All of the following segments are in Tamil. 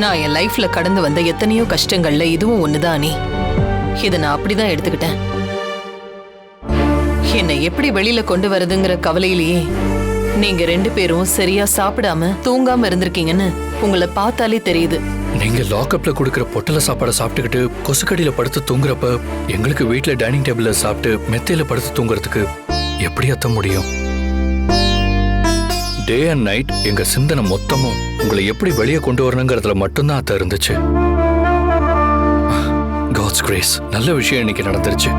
நான் என் லைஃப்ல கடந்து வந்த எத்தனையோ கஷ்டங்கள்ல இதுவும் ஒண்ணுதான் நீ இதை நான் அப்படிதான் எடுத்துக்கிட்டேன். என்னை எப்படி வெளியில கொண்டு வரதுங்கிற கவலையிலேயே நீங்க ரெண்டு பேரும் சரியா சாப்பிடாம தூங்காம இருந்திருக்கீங்கன்னு உங்களை பார்த்தாலே தெரியுது. நீங்க லாக்அப்ல கொடுக்கிற பொட்டல சாப்பாடை சாப்பிட்டுக்கிட்டு கொசுக்கடியில படுத்து தூங்குறப்ப எங்களுக்கு வீட்ல டைனிங் டேபிள்ல சாப்பிட்டு மெத்தையில படுத்து தூங்குறதுக்கு எப்படி அத்த முடியும்? டே அண்ட் நைட் எங்க சிந்தனை மொத்தமும் உங்களை எப்படி வெளியே கொண்டு வரணுங்கிறதுல மட்டும்தான் அத்த இருந்துச்சு. காட்ஸ் கிரேஸ் நல்ல விஷயம் இன்னைக்கு நடந்துருச்சு.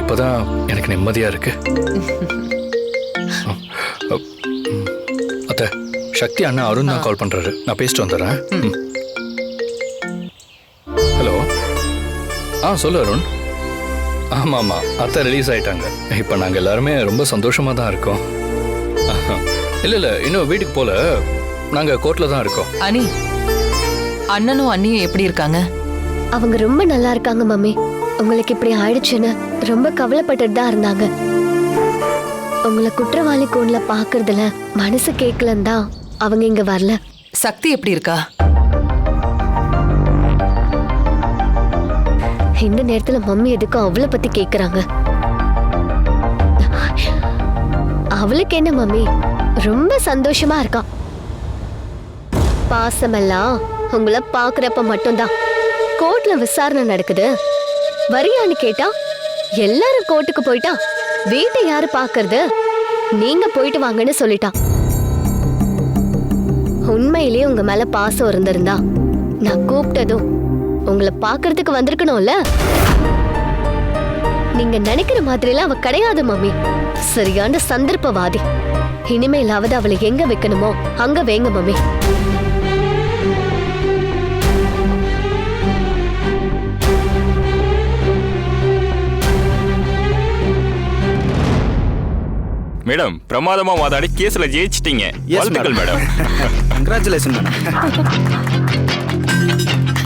இப்பதான் எனக்கு நிம்மதியா இருக்கு. அத்த சக்தி அண்ணா அருண் தான் கால் பண்றாரு. நான் பேசிட்டு வந்துடுறேன். ஹலோ ஆ சொல்லு அருண். ஆமாம் ஆமாம் அத்தை ரிலீஸ் ஆயிட்டாங்க. இப்போ நாங்கள் எல்லாருமே ரொம்ப சந்தோஷமாக தான் இருக்கோம். இல்லை இல்லை இன்னும் வீட்டுக்கு போல. நாங்கள் கோர்ட்டில் தான் இருக்கோம். அனி அண்ணனும் அண்ணியும் எப்படி இருக்காங்க? அவங்க ரொம்ப நல்லா இருக்காங்க மம்மி. உங்களுக்கு இப்படி ஆயிடுச்சுன்னு ரொம்ப கவலைப்பட்டுட்டு தான் இருந்தாங்க. உங்களை குற்றவாளி கூண்ல பாக்குறதுல மனசு கேட்கலன்னு தான் அவங்க இங்க வரல. சக்தி எப்படி இருக்கா? இந்த நேரத்துல மம்மி எதுக்கும் அவளை பத்தி கேக்குறாங்க. அவளுக்கு என்ன மம்மி? ரொம்ப சந்தோஷமா இருக்கா? பாசமெல்லாம் உங்களை பாக்குறப்ப மட்டும்தான். கோர்ட்ல விசாரணை நடக்குது. வரியான்னு கேட்டா எல்லாரும் கோர்ட்டுக்கு போயிட்டா வீட்டை யாரு பாக்குறது நீங்க போயிட்டு வாங்கன்னு சொல்லிட்டான் உண்மையிலேயே உங்க மேல பாசம் இருந்திருந்தா நான் கூப்பிட்டதும் உங்களை பாக்குறதுக்கு வந்திருக்கணும்ல? நீங்க நினைக்கிற மாதிரிலாம் அவ கிடையாது மம்மி. சரியான சந்தர்ப்பவாதி. இனிமேலாவது அவளை எங்க வைக்கணுமோ அங்க வைங்க மம்மி. மேடம் பிரமாதமா வாதாடி கேஸ்ல ஜெயிச்சிட்டீங்க. வாழ்த்துக்கள் madam. Congratulation madam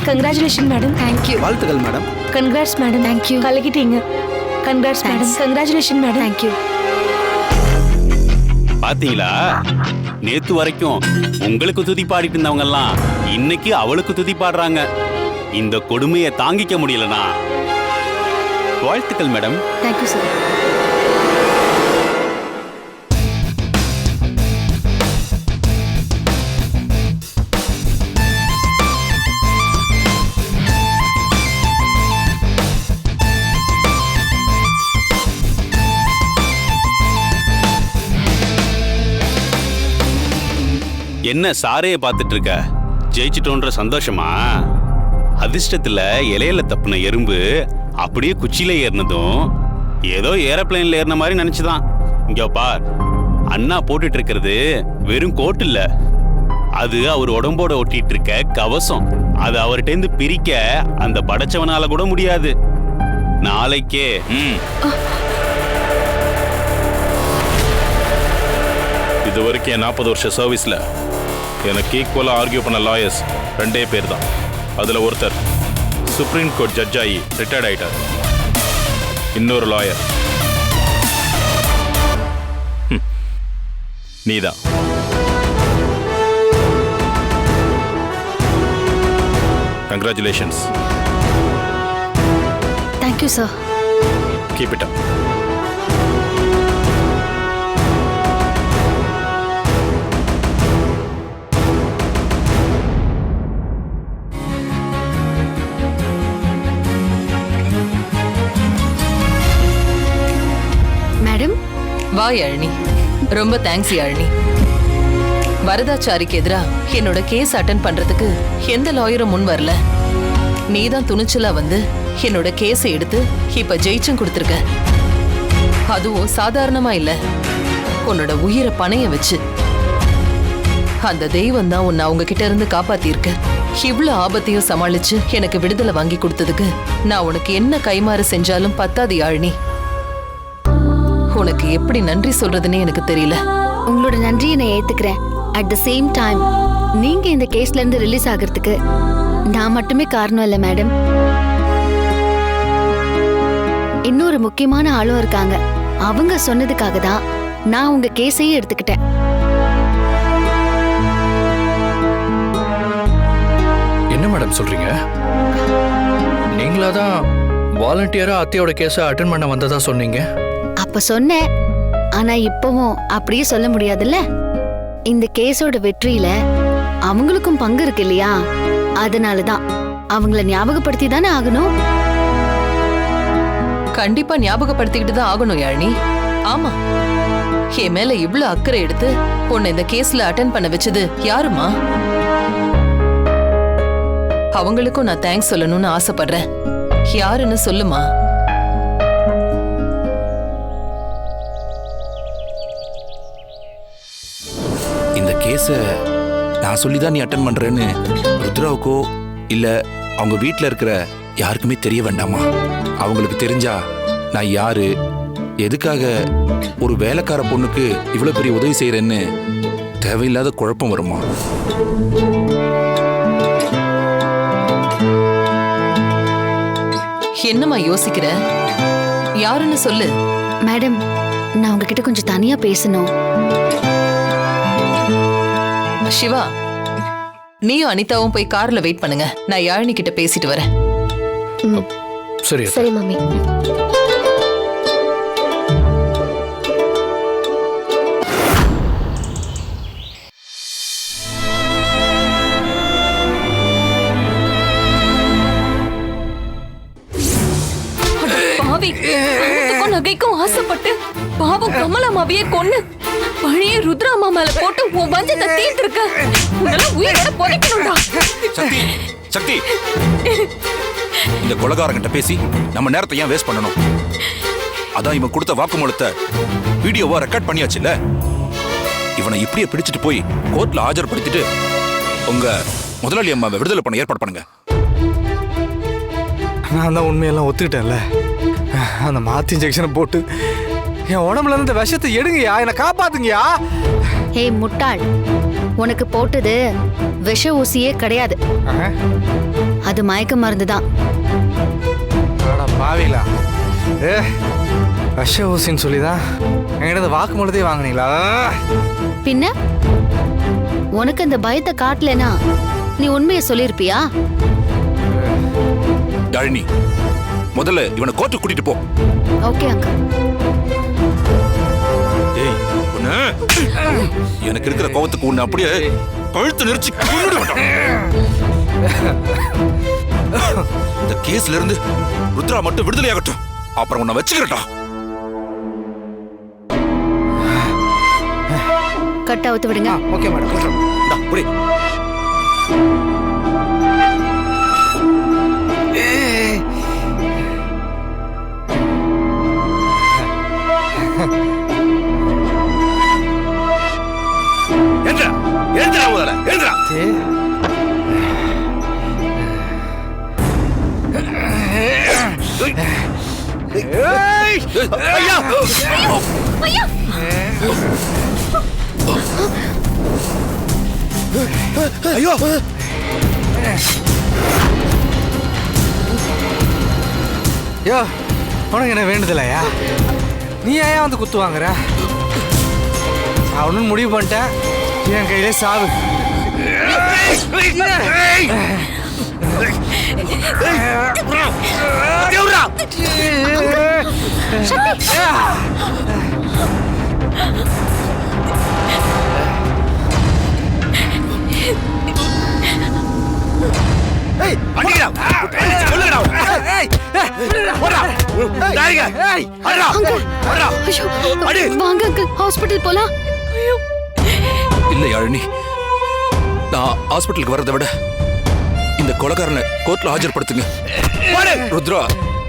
congratulation madam thank you வாழ்த்துக்கள் madam congrats madam thank you கலக்கிட்டீங்க. Congrats madam congratulation madam thank you பாத்தீங்களா? நேத்து வரைக்கும் உங்களுக்கு துதி பாடிட்டு இருந்தவங்க எல்லாம் இன்னைக்கு அவளுக்கு துதி பாடுறாங்க. இந்த கொடுமையை தாங்கிக்க முடியலனா? வாழ்த்துக்கள் மேடம். தேங்க்யூ சார் என்ன சாரைய பார்த்துட்டு இருக்க? ஜெயிச்சிட்டோன்ற சந்தோஷமா? அதிர்ஷ்டத்துல இலையில தப்புன எறும்பு அப்படியே குச்சியில ஏறினதும் ஏதோ ஏரோப்ளேன்ல ஏறின மாதிரி நினைச்சுதான். இங்க பார் அண்ணா போட்டுட்டு இருக்கிறது வெறும் கோட் இல்ல. அது அவர் உடம்போட ஒட்டிட்டு இருக்க கவசம். அது அவர்கிட்ட பிரிக்க அந்த படைச்சவனால கூட முடியாது. நாளைக்கே ம். இது வரைக்கும் என் நாற்பது வருஷம் சர்வீஸ்ல எனக்கு ஈக்குவலா ஆர்கியூ பண்ண லாயர்ஸ் ரெண்டே பேர் தான் அதுல ஒருத்தர் சுப்ரீம் கோர்ட் ஜட்ஜ் ஆகி ரிட்டையர்ட் ஆயிட்டார். இன்னொரு லாயர் நீதான். Congratulations thank you sir keep it up வா யாழினி ரொம்ப தேங்க்ஸ் யாழினி வரதாச்சாரிக்கு எதிரா என்னோட கேஸ் அட்டன் பண்றதுக்கு எந்த லாயரும் முன் வரல. நீ தான் துணிச்சலா வந்து என்னோட கேஸை எடுத்து இப்ப ஜெயிச்சும் கொடுத்துருக்க. அதுவும் சாதாரணமா இல்ல. உன்னோட உயிரை பணைய வச்சு. அந்த தெய்வம் தான் உன்னை அவங்க கிட்ட இருந்து காப்பாத்திருக்க இவ்ளோ ஆபத்தையும் சமாளிச்சு எனக்கு விடுதலை வாங்கி கொடுத்ததுக்கு நான் உனக்கு என்ன கைமாறு செஞ்சாலும் பத்தாது யாழினி உனக்கு எப்படி நன்றி சொல்றதுன்னே எனக்கு தெரியல. உங்களோட நன்றியை நான் ஏத்துக்கிறேன். அட் த சேம் டைம் நீங்க இந்த கேஸ்ல இருந்து ரிலீஸ் ஆகிறதுக்கு நான் மட்டுமே காரணம் இல்ல மேடம் இன்னொரு முக்கியமான ஆளும் இருக்காங்க. அவங்க சொன்னதுக்காக தான் நான் உங்க கேஸையே எடுத்துக்கிட்டேன். என்ன மேடம் சொல்றீங்க? நீங்களா தான் வாலண்டியரா அத்தையோட கேஸை அட்டன் பண்ண வந்ததா சொன்னீங்க? அப்ப சொன்னேன். ஆனா இப்பவும் அப்படியே சொல்ல முடியாதுல்ல? இந்த கேஸோட வெற்றியில அவங்களுக்கும் பங்கு இருக்கு இல்லையா? அதனாலதான் அவங்கள ஞாபகப்படுத்தி தானே ஆகணும்? கண்டிப்பா ஞாபகப்படுத்திக்கிட்டு தான் ஆகணும் யாழினி. ஆமா. என் மேல இவ்ளோ அக்கறை எடுத்து உன்னை இந்த கேஸ்ல அட்டன் பண்ண வச்சது யாருமா அவங்களுக்கும் நான் தேங்க்ஸ் சொல்லணும்னு ஆசைப்படுறேன். யாருன்னு சொல்லுமா கேஸை நான் சொல்லி தான் நீ அட்டன் பண்றேன்னு ருத்ராவுக்கோ இல்ல அவங்க வீட்ல இருக்கிற யாருக்குமே தெரிய வேண்டாமா? அவங்களுக்கு தெரிஞ்சா நான் யாரு? எதுக்காக ஒரு வேலைக்கார பொண்ணுக்கு இவ்வளவு பெரிய உதவி செய்யறேன்னு தேவையில்லாத குழப்பம் வருமா? என்னம்மா யோசிக்கிற? யாருன்னு சொல்லு. மேடம் நான் உங்ககிட்ட கொஞ்சம் தனியா பேசணும். சிவா நீயும் அனிதாவும் போய் கார்ல வெயிட் பண்ணுங்க. நான் யாழினி கிட்ட பேசிட்டு வரேன். சரி. சரி பணத்துக்கும் நகைக்கும் ஆசைப்பட்டு பாவம் கமலாமாவையே கொன்னு. பழைய ருத்ராமா மேல போட்டு உன் வஞ்சத்தை தீர்த்து இருக்க உன்னெல்லாம் உயிரோட புதைக்கணும்டா. சக்தி சக்தி. இந்த கொலகாரங்கிட்ட பேசி நம்ம நேரத்தை ஏன் வேஸ்ட் பண்ணணும்? அதான் இவன் கொடுத்த வாக்குமூலத்தை வீடியோவா ரெக்கார்ட் பண்ணியாச்சுல்ல? இவனை இப்படியே பிடிச்சிட்டு போய் கோர்ட்ல ஆஜர்படுத்திட்டு உங்க முதலாளி அம்மாவை விடுதலை பண்ண ஏற்பாடு பண்ணுங்க. நான் தான் உண்மையெல்லாம் ஒத்துக்கிட்டேன்ல. அந்த மாத்தி இன்ஜெக்ஷனை போட்டு என் உடம்புல இருந்து இந்த விஷத்தை எடுங்கயா என்னை காப்பாத்துங்கயா ஹே முட்டாள். உனக்கு போட்டது விஷ ஊசியே கிடையாது. அது மயக்க மருந்து தான். அட பாவிங்களா ஏ விஷ ஊசின்னு சொல்லி தான் என்கிட்ட இந்த வாக்குமூலத்தையே வாங்குனீங்களா? பின்ன? உனக்கு அந்த பயத்தை காட்டலனா நீ உண்மையை சொல்லிருப்பியா? யாழினி முதல்ல இவனை கோர்ட்டுக்கு கூட்டிட்டு போ. Okay uncle. ஏய் உன்னை எனக்கு இருக்கிற கோவத்துக்கு உன்னை அப்படியே கழுத்து நெரிச்சு கொன்னுட மாட்டான். இந்த கேஸ்ல இருந்து ருத்ரா மட்டும் விடுதலையாகட்டும். அப்புறம் உன்னை வச்சுக்கிறட்டா. கட் அவுத்து விடுங்க. ஓகே மேடம் போட்டுறோம். ஐயா! யோ உனக்கு என்ன வேண்டுதலையா நீ ஏன் வந்து குத்து வாங்குற? அவனு முடிவு பண்ணிட்டேன். என் கையிலே சாவு. வாங்க ஹாஸ்பிட்டல் போலாம். இல்ல நான் ஹாஸ்பிட்டலுக்கு விட இந்த கொலைகாரனை கோர்ட்ல ஆஜர்படுத்துங்க. ருத்ரா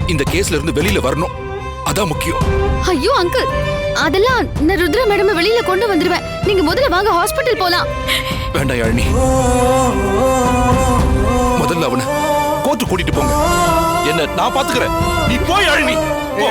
இந்த கேஸ்ல இருந்து வெளியில வரணும். அதான் முக்கியம். ஐயோ அங்கிள்! அதெல்லாம் நான் ருத்ரா மேடம் வெளியில கொண்டு வந்துருவேன். நீங்க முதல்ல வாங்க ஹாஸ்பிட்டல் போலாம். வேண்டாம் யாழினி. முதல்ல அவனை கோர்ட்டு கூட்டிட்டு போங்க. என்ன நான் பாத்துக்கிறேன். நீ போய் யாழினி. போ,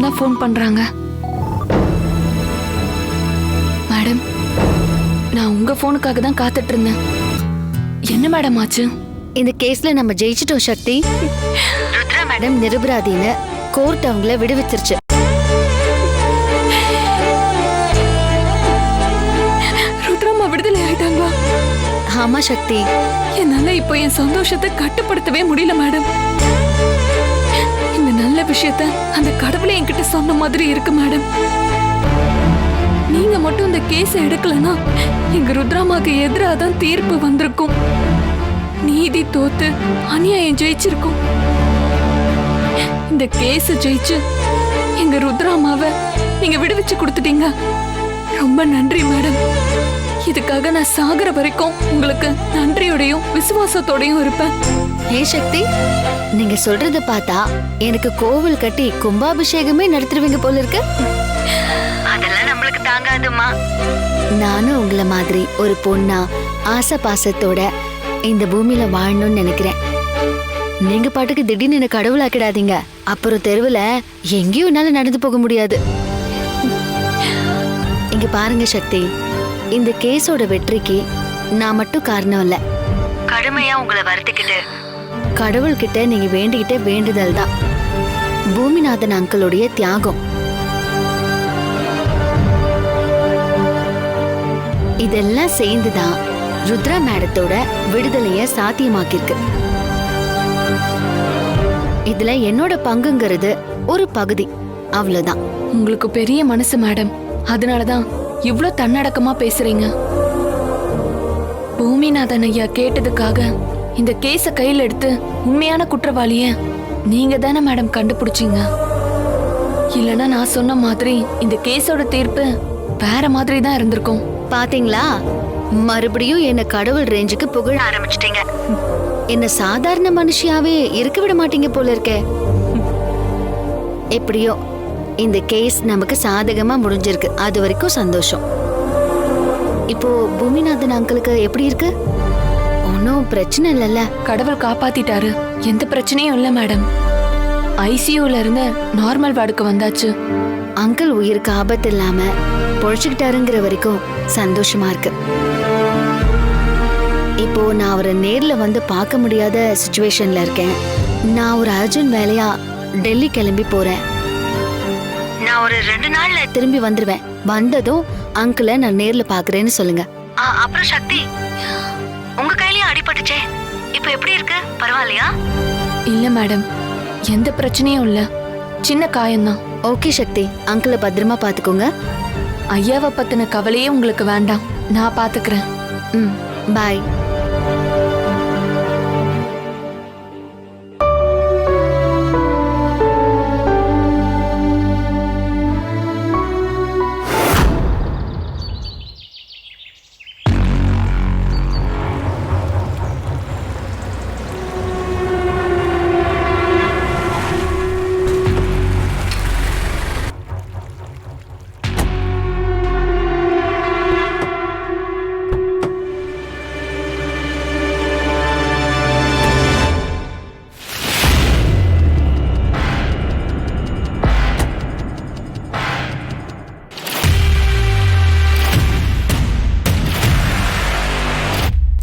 மேடம் தான் ஃபோன் பண்றாங்க. மேடம் நான் உங்க ஃபோனுக்காக தான் காத்துட்டு இருந்தேன். என்ன மேடம் ஆச்சு? இந்த கேஸ்ல நம்ம ஜெயிச்சிட்டோம் சக்தி. ருத்ரா மேடம் நிரபராதின்னு கோர்ட் அவங்கள விடுவிச்சிருச்சு. ருத்ராமா விடுதலை ஆயிட்டாங்களா? ஆமா சக்தி. என்னால இப்போ என் சந்தோஷத்தை கட்டுப்படுத்தவே முடியல மேடம். நல்ல விஷயத்த அந்த கடவுளே என்கிட்ட சொன்ன மாதிரி இருக்கு மேடம். நீங்க மட்டும் இந்த கேஸை எடுக்கலனா எங்க ருத்ராமாக்கு எதிராக தான் தீர்ப்பு வந்திருக்கும். நீதி தோத்து அநியாயம் ஜெயிச்சிருக்கும். இந்த கேஸ ஜெயிச்சு எங்க ருத்ராமாவை நீங்க விடுவிச்சு கொடுத்துட்டீங்க. ரொம்ப நன்றி மேடம். இதுக்காக நான் சாகிற வரைக்கும் உங்களுக்கு நன்றியோடையும் விசுவாசத்தோடையும் இருப்பேன். ஏ சக்தி நீங்க சொல்றத பார்த்தா எனக்கு கோவில் கட்டி கும்பாபிஷேகமே நடத்துருவீங்க போல இருக்கு. அதெல்லாம் நம்மளுக்கு தாங்காதுமா நானும் உங்கள மாதிரி ஒரு பொண்ணா ஆசை பாசத்தோட இந்த பூமியில வாழணும்னு நினைக்கிறேன். நீங்க பாட்டுக்கு திடீர்னு என்ன கடவுளாக்கிடாதீங்க. அப்புறம் தெருவுல எங்கேயும் என்னால நடந்து போக முடியாது. இங்க பாருங்க சக்தி இந்த கேஸோட வெற்றிக்கு நான் மட்டும் காரணம் இல்ல. கடுமையா உங்களை வருத்திக்கிட்டு கடவுள்கிட்ட நீங்க வேண்டிக்கிட்ட வேண்டுதல் தான். பூமிநாதன் அங்கிளுடைய தியாகம். இதெல்லாம் சேர்ந்துதான் ருத்ரா மேடத்தோட விடுதலைய சாத்தியமாக்கிருக்கு இதுல என்னோட பங்குங்கிறது ஒரு பகுதி. அவ்வளவுதான். உங்களுக்கு பெரிய மனசு மேடம். அதனாலதான் இவ்ளோ தன்னடக்கமா பேசுறீங்க. பூமிநாதன் ஐயா கேட்டதுக்காக இந்த கேஸ கையில் எடுத்து உண்மையான குற்றவாளிய நீங்க தானே மேடம் கண்டுபிடிச்சீங்க. இல்லனா நான் சொன்ன மாதிரி இந்த கேஸோட தீர்ப்பு வேற மாதிரி தான் இருந்திருக்கும். பாத்தீங்களா? மறுபடியும் என்ன கடவுள் ரேஞ்சுக்கு புகழ ஆரம்பிச்சிட்டீங்க. என்ன சாதாரண மனுஷியாவே இருக்க விட மாட்டீங்க போல இருக்கே. எப்படியோ இந்த கேஸ் நமக்கு சாதகமா முடிஞ்சிருக்கு. அது வரைக்கும் சந்தோஷம். இப்போ பூமிநாதன் அங்கிளுக்கு எப்படி இருக்கு? ஒன்றும் பிரச்சனை இல்லைல்ல. கடவுள் காப்பாத்திட்டாரு. எந்த பிரச்சனையும் இல்ல மேடம். ஐசியூல இருந்து நார்மல் வார்டுக்கு வந்தாச்சு. அங்கிள் உயிருக்கு ஆபத்து இல்லாம பொழைச்சுக்கிட்டாருங்கிற வரைக்கும் சந்தோஷமா இருக்கு. இப்போ நான் அவரை நேர்ல வந்து பார்க்க முடியாத சுச்சுவேஷன்ல இருக்கேன். நான் ஒரு அர்ஜுன் வேலையா டெல்லி கிளம்பி போறேன். நான் ஒரு ரெண்டு நாள்ல திரும்பி வந்துருவேன். வந்ததும் அங்கிளை நான் நேர்ல பாக்குறேன்னு சொல்லுங்க. அப்புறம் சக்தி. உங்க கையிலயும் அடிபட்டுச்சே. இப்போ எப்படி இருக்கு? பரவாயில்லையா? இல்ல மேடம். எந்த பிரச்சனையும் இல்ல. சின்ன காயம்தான். ஓகே சக்தி. அங்கிளை பத்திரமா பாத்துக்கோங்க ஐயாவை பத்தின கவலையே உங்களுக்கு வேண்டாம். நான் பாத்துக்கிறேன் ம் பாய்.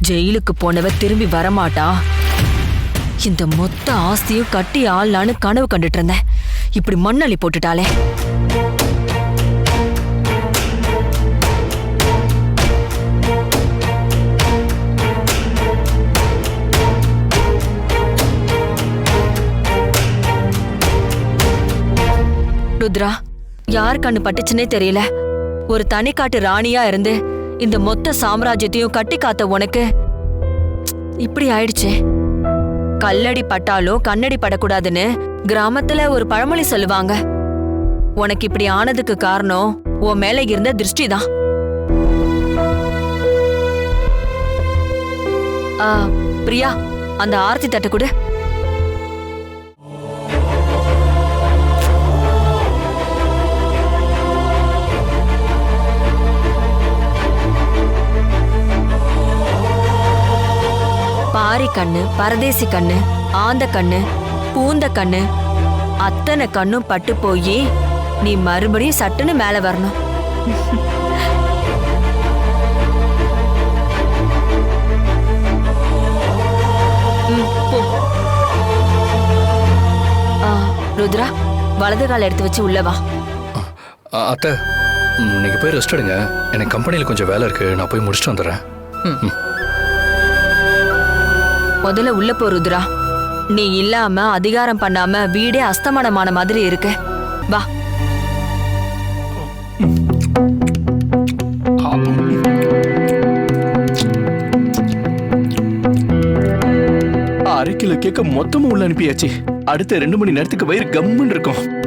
ஜெயிலுக்கு போனவ திரும்பி வரமாட்டா? இந்த மொத்த ஆஸ்தியும் கட்டி ஆள்லான்னு கனவு கண்டுட்டு இருந்தேன். இப்படி மண்ணள்ளி போட்டுட்டாளே. ருத்ரா யார் கண்ணு பட்டுச்சுன்னே தெரியல. ஒரு தனிக்காட்டு ராணியா இருந்து இந்த மொத்த சாம்ராஜ்யத்தையும் கட்டி காத்த உனக்கு. இப்படி ஆயிடுச்சு. கல்லடி பட்டாலும் கண்ணடி படக்கூடாதுன்னு கிராமத்துல ஒரு பழமொழி சொல்லுவாங்க. உனக்கு இப்படி ஆனதுக்கு காரணம் உன் மேல இருந்த திருஷ்டிதான் ஆ, பிரியா அந்த ஆர்த்தி தட்டு கொடு. பாரி கண்ணு பரதேசி கண்ணு ஆந்த கண்ணு பூந்த கண்ணு அத்தனை கண்ணும் பட்டு போய் நீ மறுபடியும் சட்டுன்னு மேல வரணும். ம், ருத்ரா வலது கால் எடுத்து வச்சு உள்ள வா. அ, அத்தை ம், நீங்க போய் ரெஸ்ட் எடுங்க. எனக்கு கம்பெனியில் கொஞ்சம் வேலை இருக்கு. நான் போய் முடிச்சுட்டு வந்துடுறேன். முதல்ல உள்ள போ ருத்ரா. நீ இல்லாம அதிகாரம் பண்ணாம வீடே அஸ்தமனமான மாதிரி இருக்கு. வா. அரை கிலோ கேக்க உள்ள அனுப்பியாச்சு. அடுத்த ரெண்டு மணி நேரத்துக்கு வயிறு கம்முன்னு இருக்கும்.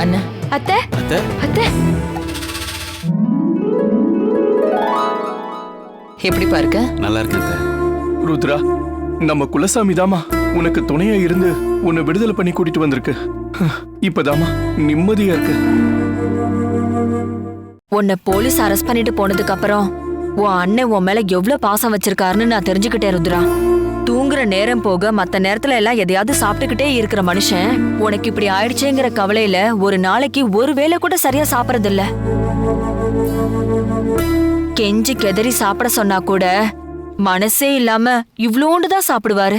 அண்ணா. அத்தை? அத்தை? அத்தை? எப்படிப்பா இருக்க நல்லா இருக்கேன் அத்தை. ருத்ரா நம்ம குலசாமி தாமா உனக்கு துணையா இருந்து உன்னை விடுதலை பண்ணி கூட்டிட்டு வந்திருக்கு. இப்பதாமா நிம்மதியா இருக்கு. உன்னை போலீஸ் அரெஸ்ட் பண்ணிட்டு போனதுக்கு அப்புறம் உன் அண்ணன் உன் மேல எவ்வளவு பாசம் வச்சிருக்காருன்னு நான் தெரிஞ்சுக்கிட்டேன் ருத்ரா. தூங்குற நேரம் போக மத்த நேரத்துல எல்லாம் எதையாவது சாப்பிட்டுக்கிட்டே இருக்கிற மனுஷன் உனக்கு இப்படி ஆயிடுச்சேங்கிற கவலையில ஒரு நாளைக்கு ஒரு வேளை கூட சரியா சாப்பிடறது இல்ல கெஞ்சி கெதறி சாப்பிட சொன்னா கூட மனசே இல்லாம இவ்வளோண்டு தான் சாப்பிடுவாரு.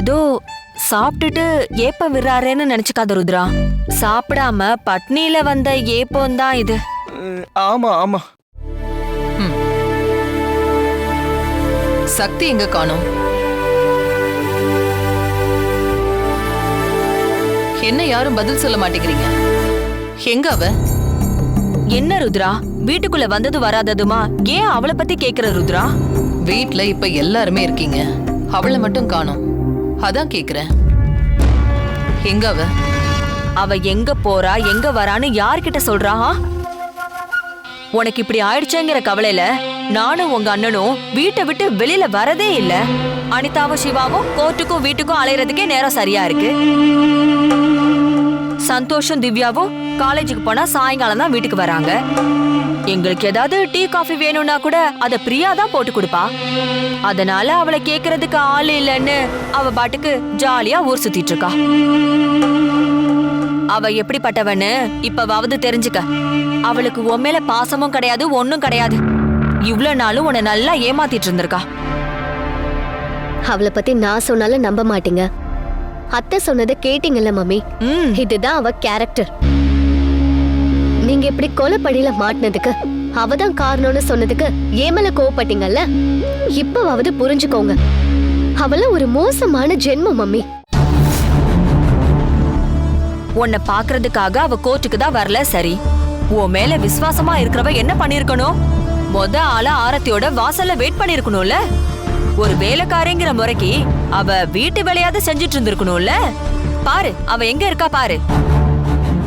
ஏதோ சாப்பிட்டுட்டு ஏப்ப விடுறாரேன்னு நினைச்சுக்காத ருத்ரா. சாப்பிடாம பட்னியில வந்த ஏப்பம் தான் இது. ஆமா ஆமா. சக்தி எங்க காணோம்? என்ன யாரும் பதில் சொல்ல மாட்டேங்கிறீங்க? எங்க அவ? என்ன ருத்ரா? வீட்டுக்குள்ள வந்தது வராததுமா? ஏன் அவளை பத்தி கேக்குற ருத்ரா? வீட்ல இப்ப எல்லாருமே இருக்கீங்க. அவளை மட்டும் காணோம். அதான் கேக்குறேன். எங்க அவ? அவ எங்க போறா எங்க வரான்னு யார்கிட்ட சொல்றா? உனக்கு இப்படி ஆயிடுச்சேங்கிற கவலையில நானும் உங்க அண்ணனும் வீட்டை விட்டு வெளியில வரதே இல்ல. அனிதாவும் சிவாவும் கோர்ட்டுக்கும் வீட்டுக்கும் அலையறதுக்கே நேரம் சரியா இருக்கு. சந்தோஷம் திவ்யாவும் காலேஜுக்கு போனா சாயங்காலம் தான் வீட்டுக்கு வராங்க. எங்களுக்கு ஏதாவது டீ காஃபி வேணும்னா கூட அத பிரியா தான் போட்டு கொடுப்பா. அதனால அவளை கேக்குறதுக்கு ஆள் இல்லைன்னு அவ பாட்டுக்கு ஜாலியா ஊர் சுத்திட்டு இருக்கா. அவ எப்படிப்பட்டவன்னு இப்பவாவது தெரிஞ்சுக்க. அவளுக்கு உன் பாசமும் கிடையாது ஒண்ணும் கிடையாது. இவ்ளோ நாளும் உன்னை நல்லா ஏமாத்திட்டு இருந்திருக்கா. அவளை பத்தி நான் சொன்னாலும் நம்ப மாட்டீங்க. அத்தை சொன்னதை கேட்டீங்கல்ல மம்மி. இதுதான் அவ கேரக்டர் நீங்க இப்படி கொலைப்படியில மாட்டினதுக்கு அவதான் காரணம்னு சொன்னதுக்கு ஏமல கோவப்பட்டீங்கல்ல? இப்பவாவது புரிஞ்சுக்கோங்க. அவள ஒரு மோசமான ஜென்மம் மம்மி. உன்னை பாக்குறதுக்காக அவ கோர்ட்டுக்கு தான் வரல சரி. உன் மேல விசுவாசமா இருக்கிறவ என்ன பண்ணிருக்கணும்? மொத ஆளா ஆரத்தியோட வாசல்ல வெயிட் பண்ணிருக்கணும்ல? ஒரு வேலைக்காரங்கிற முறைக்கு அவ வீட்டு வேலையாவது செஞ்சுட்டு இருந்திருக்கணும்ல? பாரு அவ எங்க இருக்கா பாரு.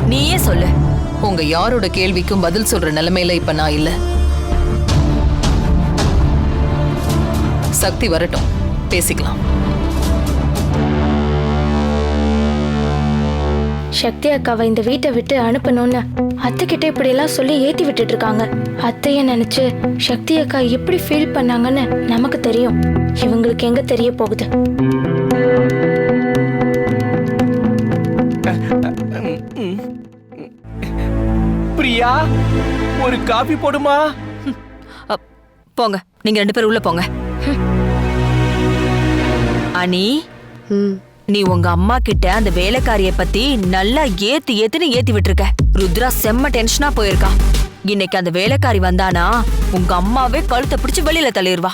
நீயே சொல்லு. உங்க யாரோட கேள்விக்கும் பதில் சொல்ற நிலைமையில இப்ப நான் இல்ல. சக்தி வரட்டும். பேசிக்கலாம். சக்தி அக்காவை இந்த வீட்டை விட்டு அனுப்பணும்னு அத்தைக்கிட்ட இப்படி எல்லாம் சொல்லி ஏத்தி விட்டுட்டு இருக்காங்க. அத்தைய நினைச்சு சக்தி அக்கா எப்படி ஃபீல் பண்ணாங்கன்னு நமக்கு தெரியும். இவங்களுக்கு எங்க தெரிய போகுது? பிரியா? ஒரு காபி போடுமா? போங்க. நீங்க ரெண்டு பேரும் உள்ள போங்க. அனி நீ உங்க அம்மா கிட்ட அந்த வேலைக்காரிய பத்தி நல்லா ஏத்து ஏத்துன்னு ஏத்தி விட்டுருக்க. ருத்ரா செம்ம டென்ஷனா போயிருக்கா. இன்னைக்கு அந்த வேலைக்காரி வந்தானா உங்க அம்மாவே கழுத்தை பிடிச்சு வெளியில தள்ளிடுவா